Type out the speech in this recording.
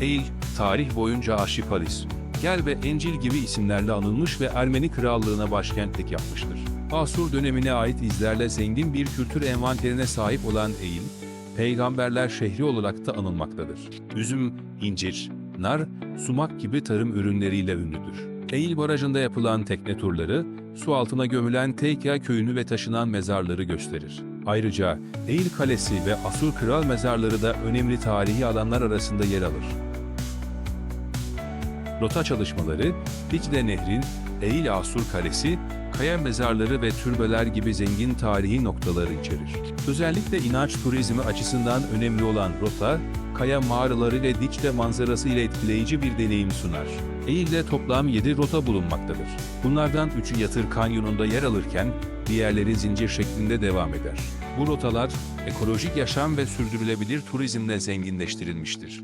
Eil, tarih boyunca Aşipalis, Gel ve Encil gibi isimlerle anılmış ve Ermeni krallığına başkentlik yapmıştır. Asur dönemine ait izlerle zengin bir kültür envanterine sahip olan Eil, peygamberler şehri olarak da anılmaktadır. Üzüm, incir, nar, sumak gibi tarım ürünleriyle ünlüdür. Eil Barajı'nda yapılan tekne turları, su altına gömülen Teykya köyünü ve taşınan mezarları gösterir. Ayrıca Eil Kalesi ve Asur Kral mezarları da önemli tarihi alanlar arasında yer alır. Rota çalışmaları, Dicle Nehrin, Eil Asur Kalesi, kaya mezarları ve türbeler gibi zengin tarihi noktaları içerir. Özellikle inanç turizmi açısından önemli olan rota, kaya mağaraları ve Dicle manzarası ile etkileyici bir deneyim sunar. Eil'de toplam 7 rota bulunmaktadır. Bunlardan 3'ü Yatır Kanyonu'nda yer alırken, diğerleri zincir şeklinde devam eder. Bu rotalar, ekolojik yaşam ve sürdürülebilir turizmle zenginleştirilmiştir.